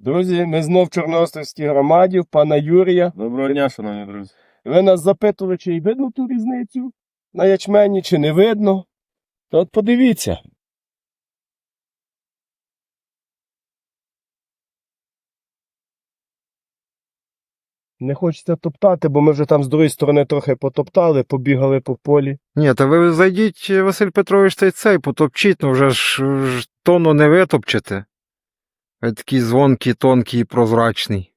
Друзі, ми знов в Чорноостровській громаді, в пана Юрія. Доброго дня, шановні друзі. Ви нас запитували, чи й видно ту різницю на ячмені, чи не видно. То от подивіться. Не хочеться топтати, бо ми вже там з другої сторони трохи потоптали, побігали по полі. Ні, та ви зайдіть, Василь Петрович, та й цей потопчіть, ну вже ж, ж тону не витопчете. Ви такий звонкий, тонкий і прозрачний.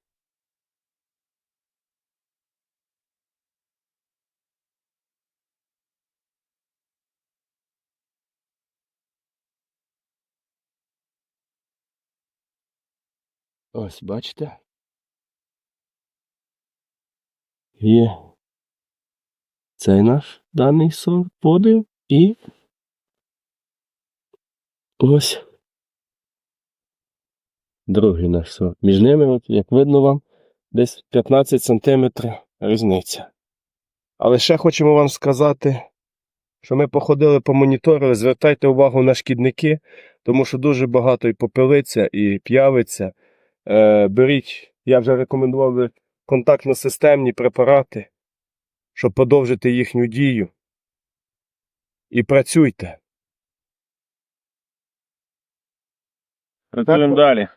Ось, бачите? Є цей наш даний сорт подив і ось другий наш сорт. Між ними, от, як видно вам, десь 15 сантиметрів різниця. Але ще хочемо вам сказати, що ми походили по помоніторили, звертайте увагу на шкідники, тому що дуже багато і попелиться, і п'явиться. Е, беріть, я вже рекомендував би контактно-системні препарати, щоб подовжити їхню дію. І працюйте. Працюємо далі.